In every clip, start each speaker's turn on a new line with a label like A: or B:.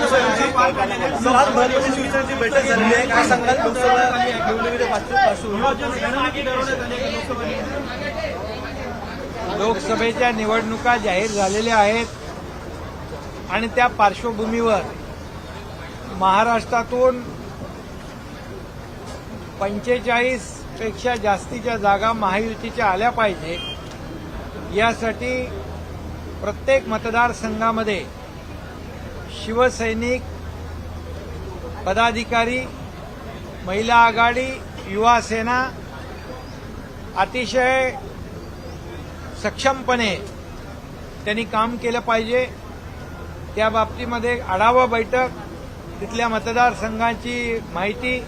A: Sir आज महत्वाची शिवसेनेची बैठक झालेली आहे काय लोकसभा निवडणुकीच्या पार्श्वभूमीवर
B: लोकसभेच्या निवडणुका जाहीर झालेल्या आहेत आणि त्या पार्श्वभूमीवर महाराष्ट्रातून पंचेचाळीसपेक्षा जास्तीच्या जागा महायुतीच्या आल्या पाहिजे. यासाठी प्रत्येक मतदारसंघामध्ये शिवसैनिक पदाधिकारी महिला आघाडी युवा सेना अतिशय सक्षमपणे त्यांनी काम केलं पाहिजे. त्या बाबतीमध्ये आढावा बैठक तिथल्या मतदारसंघाची माहिती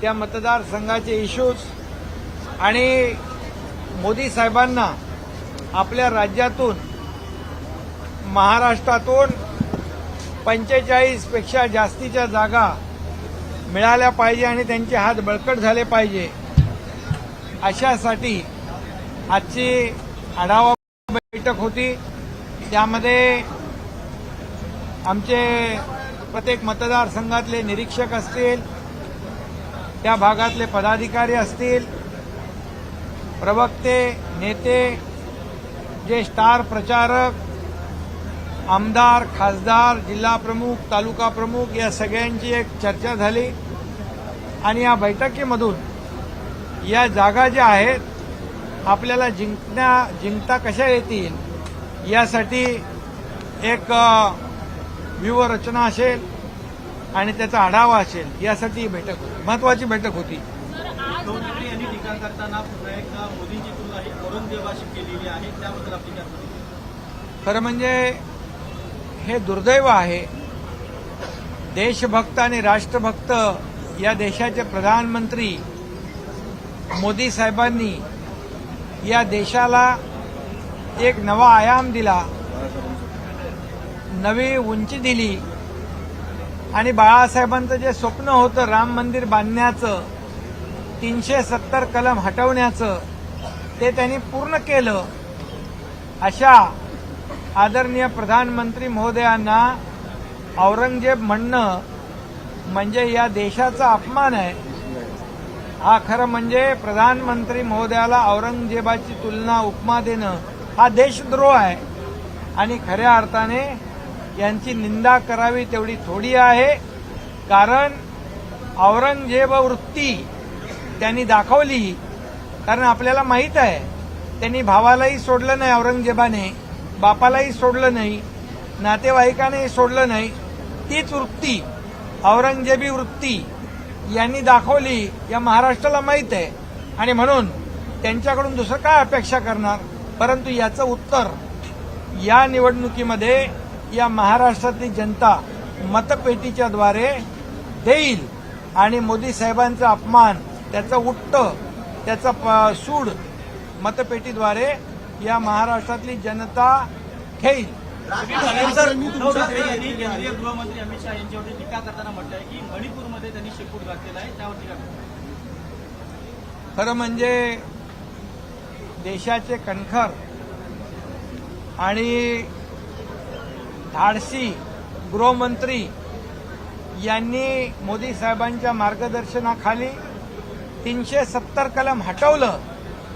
B: त्या मतदारसंघाचे इश्यूज आणि मोदी साहेबांना आपल्या राज्यातून महाराष्ट्रातून पंचेचाळीसपेक्षा जास्तीच्या जागा मिळाल्या पाहिजे आणि त्यांचे हात बळकट झाले पाहिजे. अशासाठी आजची आढावा बैठक होती. त्यामध्ये आमचे प्रत्येक मतदारसंघातले निरीक्षक असतील त्या भागातले पदाधिकारी असतील प्रवक्ते नेते जे स्टार प्रचारक आमदार खासदार जिल्हा प्रमुख तालुका प्रमुख या सगळ्यांची एक चर्चा झाली. आणि या बैठकीमधून या जागा ज्या आहेत आपल्याला जिंकण्या जिंकता कशा येतील यासाठी एक व्यूहरचना असेल आणि त्याचा आढावा असेल यासाठी ही बैठक होती. महत्वाची बैठक होती.
A: यांनी टीका करताना पुन्हा एकदा मोदींची तुलना ही औरंगजेबाशी केलेली आहे त्याबद्दल आपली?
B: खरं म्हणजे हे दुर्दैव आहे. देशभक्त आणि राष्ट्रभक्त या देशाचे प्रधानमंत्री मोदी साहेबांनी या देशाला एक नवा आयाम दिला. नवी उंची दिली. आणि बाळासाहेबांचं जे स्वप्न होतं राम मंदिर बांधण्याचं तीनशे सत्तर कलम हटवण्याचं ते त्यांनी पूर्ण केलं. अशा आदरणीय प्रधानमंत्री महोदयांना औरंगजेब म्हणणं म्हणजे या देशाचा अपमान आहे. हा खरं म्हणजे प्रधानमंत्री महोदयाला औरंगजेबाची तुलना उपमा देणं हा देशद्रोह आहे. आणि खऱ्या अर्थाने यांची निंदा करावी तेवढी थोडी आहे. कारण औरंगजेब वृत्ती त्यांनी दाखवली. कारण आपल्याला माहीत आहे त्यांनी भावालाही सोडलं नाही औरंगजेबाने. बापालाही सोडलं नाही नातेवाईकानेही सोडलं नाही. तीच वृत्ती औरंगजेबी वृत्ती यांनी दाखवली या महाराष्ट्राला माहीत आहे. आणि म्हणून त्यांच्याकडून दुसरं काय अपेक्षा करणार? परंतु याचं उत्तर या निवडणुकीमध्ये या महाराष्ट्रातली जनता मतपेटीच्या द्वारे देईल. आणि मोदी साहेबांचा अपमान त्याचं उट्ट त्याचा प- सूड मतपेटीद्वारे या महाराष्ट्रातली जनता घेईल
A: सर उद्धव ठाकरे यांनी केंद्रीय गृहमंत्री अमित शहा यांच्यावरती टीका करताना म्हटलं आहे की मणिपूरमध्ये त्यांनी शेपूट घातलेला आहे त्यावरती काय
B: खरं म्हणजे देशाचे कणखर आणि धाडसी गृहमंत्री यांनी मोदी साहेबांच्या मार्गदर्शनाखाली तीनशे सत्तर कलम हटवलं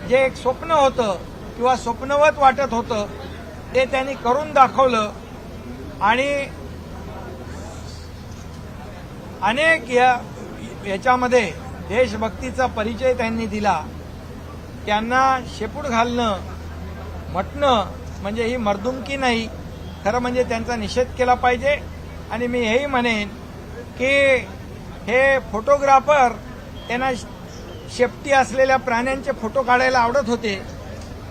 B: जे एक स्वप्न होतं. किंवा स्वप्नवत वाटत होतं ते त्यांनी करून दाखवलं. आणि अनेक या याच्यामध्ये देशभक्तीचा परिचय त्यांनी दिला. त्यांना शेपूट घालणं म्हटणं म्हणजे ही मर्दुमकी नाही. खरं म्हणजे त्यांचा निषेध केला पाहिजे. आणि मी हेही म्हणेन की हे फोटोग्राफर त्यांना शेपटी असलेल्या प्राण्यांचे फोटो काढायला आवडत होते.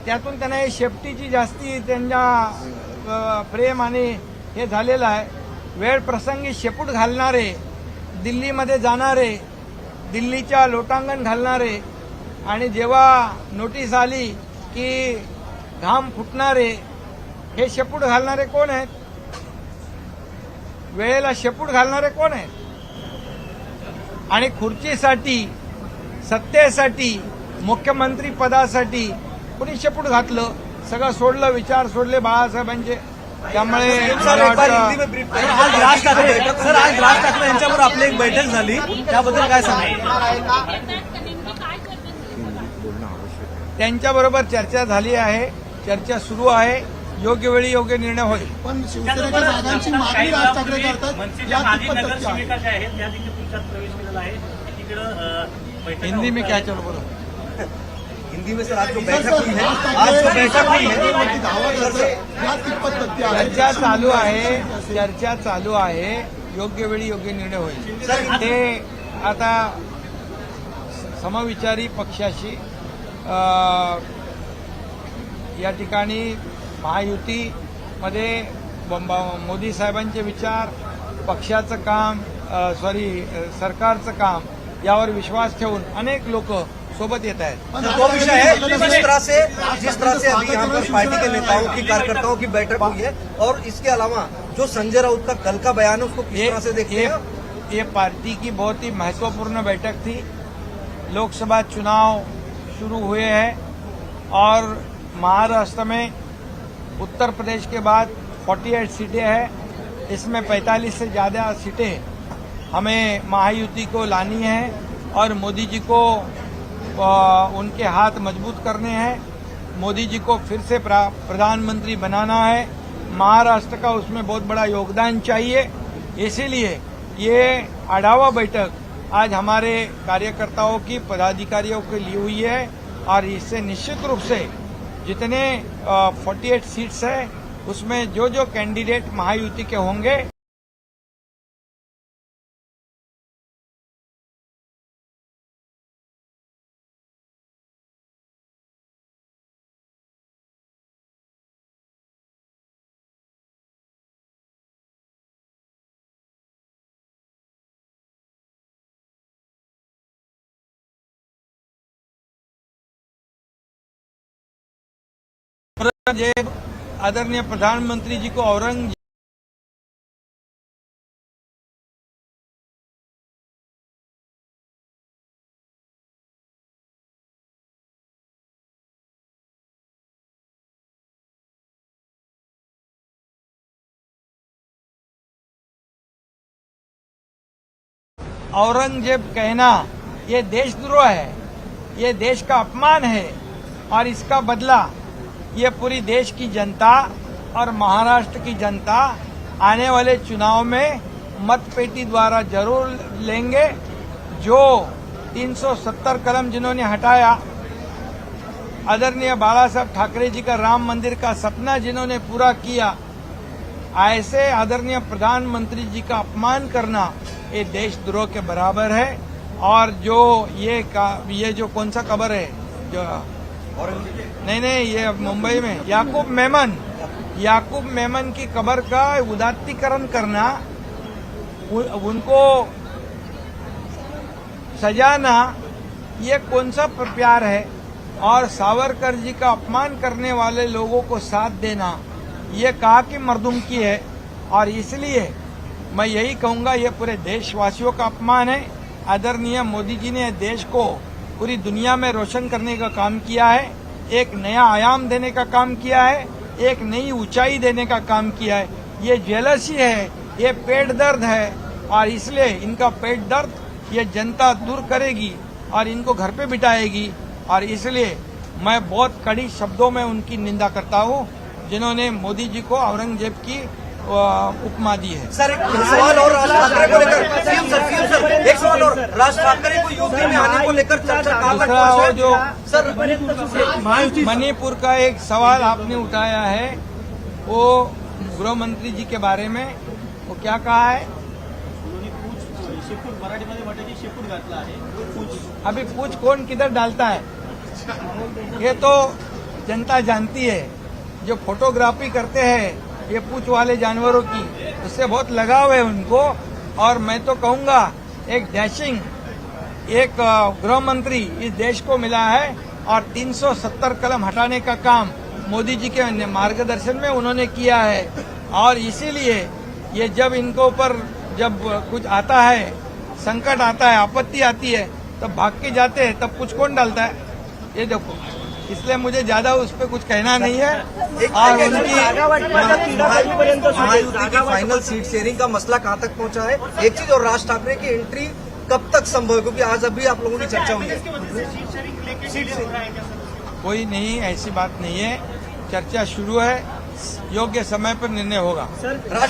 B: त्यातून त्यांना हे शेफ्टीची जास्ती त्यांच्या अ, प्रेम आणि हे झालेलं आहे. वेळ प्रसंगी शेपूट घालणारे दिल्लीमध्ये जाणारे दिल्लीच्या लोटांगण घालणारे आणि जेव्हा नोटीस आली की घाम फुटणारे हे शेपूट घालणारे कोण आहेत? वेळेला शेपूट घालणारे कोण आहेत? आणि खुर्चीसाठी सत्तेसाठी मुख्यमंत्री पदासाठी कुणी शेपूट घातलं. सगळं सोडलं विचार सोडले बाळासाहेबांचे. त्यामुळे
C: सर
B: मला
C: एक बार
B: वाटतं-
C: हिंदी में ब्रीफ
A: आणि आज राज ठाकरे सर आज राज ठाकरे यांच्यावर आपली एक बैठक झाली. त्याबद्दल काय सांगाल?
B: त्यांच्याबरोबर चर्चा झाली आहे. चर्चा सुरू आहे. योग्य वेळी योग्य निर्णय होईल.
D: पण शिवसेनेच्या जागांची मागणी राज ठाकरे करतात या कितपत सत्य आहे?
E: आहेत. त्या देखील तुमच्यात प्रवेश केलेला आहे. तिकडं अं, बैठका
B: हिंदी में
E: होत
B: क्या
E: आहेत.
B: चलो बोलो
C: हिंदी में सर आज जो बैठक हुई है। आज जो बैठक हुई है।
B: चर्चा चालू आहे चर्चा चालू आहे। योग्य वेळी योग्य निर्णय होईल. ते आता समविचारी पक्षाशी या ठिकाणी महायुतीमध्ये मोदी साहेबांचे विचार पक्षाचं काम सॉरी सरकारचं काम यावर विश्वास ठेवून अनेक लोक सोबत येत आहेत
C: दो विषय है जिस तरह से जिस तरह से अभी यहाँ पर पार्टी के नेताओं की कार्यकर्ताओं की बैठक हुई है और इसके अलावा जो संजय राउत का कल का बयान है उसको किस
B: ये
C: तरह से देखते
B: ये, पार्टी की बहुत ही महत्वपूर्ण बैठक थी। लोकसभा चुनाव शुरू हुए हैं और महाराष्ट्र में उत्तर प्रदेश के बाद 48 सीटें हैं। इसमें 45 से ज़्यादा सीटें हमें महायुति को लानी है और मोदी जी को उनके हाथ मज़बूत करने हैं। मोदी जी को फिर से प्रधानमंत्री बनाना है। महाराष्ट्र का उसमें बहुत बड़ा योगदान चाहिए। इसीलिए ये आढ़ावा बैठक आज हमारे कार्यकर्ताओं की, पदाधिकारियों के लिए हुई है और इससे निश्चित रूप से जितने 48 सीट्स है, उसमें जो जो कैंडिडेट महायुति के होंगे औरंगज़ेब आदरणीय प्रधानमंत्री जी को औरंगज़ेब औरंगज़ेब कहना, ये देशद्रोह है, ये देश का अपमान है और इसका बदला ये पूरी देश की जनता और महाराष्ट्र की जनता आने वाले चुनाव में मतपेटी द्वारा ज़रूर लेंगे, जो 370 कलम जिन्होंने हटाया। आदरणीय बाला साहब ठाकरे जी का राम मंदिर का सपना जिन्होंने पूरा किया, ऐसे आदरणीय प्रधानमंत्री जी का अपमान करना ये देशद्रोह के बराबर है। और जो ये का, ये जो कौन सा खबर है, जो नहीं नहीं, ये मुंबई में। याकूब मेमन। याकूब मेमन की कबर का उदात्तीकरण करना उनको सजाना, ये कौन सा प्यार है? और सावरकर जी का अपमान करने वाले लोगों को साथ देना, ये कहा कि मर्दुम की है। और इसलिए मैं यही कहूँगा, ये पूरे देशवासियों का अपमान है। आदरणीय मोदी जी ने देश को पूरी दुनिया में रोशन करने का काम किया है, एक नया आयाम देने का काम किया है, एक नई ऊंचाई देने का काम किया है। ये जेलसी है, ये पेट दर्द है, और इसलिए इनका पेट दर्द ये जनता दूर करेगी और इनको घर पे बिठाएगी। और इसलिए मैं बहुत कड़ी शब्दों में उनकी निंदा करता हूँ, जिन्होंने मोदी जी को औरंगज़ेब की उपमा दी है।
C: सर एक सवाल और राज ठाकरे को लेकर सीएम सर सीएम सर एक सवाल और राज ठाकरे को यूपी में आने को लेकर चर्चा है?
B: जो
C: सर
B: मणिपुर का एक सवाल आपने उठाया है वो गृह मंत्री जी के बारे में वो क्या कहा है? अभी पूछ कौन किधर डालता है? ये तो जनता जानती है जो फोटोग्राफी करते हैं ये पूछ वाले जानवरों की। उससे बहुत लगाव है उनको। और मैं तो कहूँगा, एक डैशिंग, एक गृह मंत्री इस देश को मिला है और 370 कलम हटाने का काम मोदी जी के मार्गदर्शन में उन्होंने किया है। और इसीलिए ये जब इनको ऊपर जब कुछ आता है, संकट आता है, आपत्ति आती है, तब भाग के जाते हैं, तब कुछ कौन डालता है? ये देखो। इसलिए मुझे ज़्यादा उस पर कुछ कहना नहीं है। और उनकी?
C: महायुति की फाइनल सीट शेयरिंग का मसला कहाँ तक पहुँचा है? एक चीज़ और राज ठाकरे की एंट्री कब तक संभव है? क्योंकि आज अभी आप लोगों की चर्चा हुई है
E: इसकी वजह से सीट शेयरिंग लेके डिले हो रहा है क्या सर?
B: कोई नहीं ऐसी बात नहीं है। चर्चा शुरू है। योग्य समय पर निर्णय होगा।
C: राज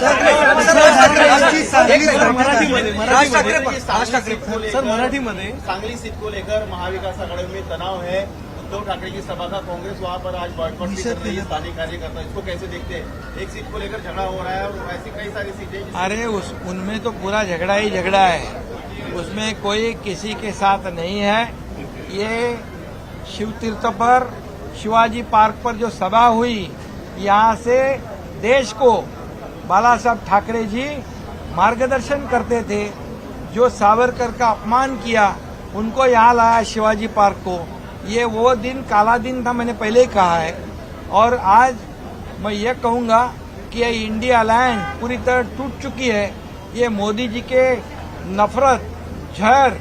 C: ठाकरे सर,
F: मराठीमध्ये सांगली सीट को लेकर महाविकास आघाड़ी में तनाव है। उद्धव ठाकरे की सभा का कांग्रेस वहाँ पर आज बॉयकॉट कर रही है स्थानीय कार्यकर्ता इसको कैसे देखते हैं? एक सीट को लेकर झगड़ा हो रहा है और ऐसी कई सारी सीटें
B: अरे उस उनमें तो पूरा झगड़ा ही झगड़ा है। उसमें कोई किसी के साथ नहीं है। ये शिव तीर्थ पर शिवाजी पार्क पर जो सभा हुई यहाँ से देश को बाला साहब ठाकरे जी मार्गदर्शन करते थे। जो सावरकर का अपमान किया उनको यहाँ लाया शिवाजी पार्क को। ये वो दिन काला दिन था, मैंने पहले ही कहा है। और आज मैं ये कहूँगा कि ये इंडिया अलायंस पूरी तरह टूट चुकी है। ये मोदी जी के नफरत, जहर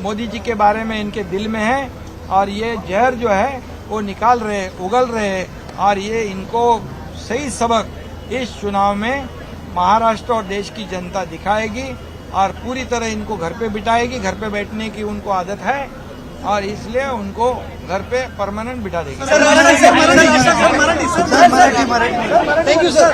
B: मोदी जी के बारे में इनके दिल में है और ये जहर जो है, वो निकाल रहे उगल रहे और ये इनको सही सबक इस चुनाव में महाराष्ट्र और देश की जनता दिखाएगी और पूरी तरह इनको घर पे बिठाएगी। घर पे बैठने की उनको आदत है। और इसलिए उनको घर पे परमानेंट बिठा देंगे
C: थैंक यू सर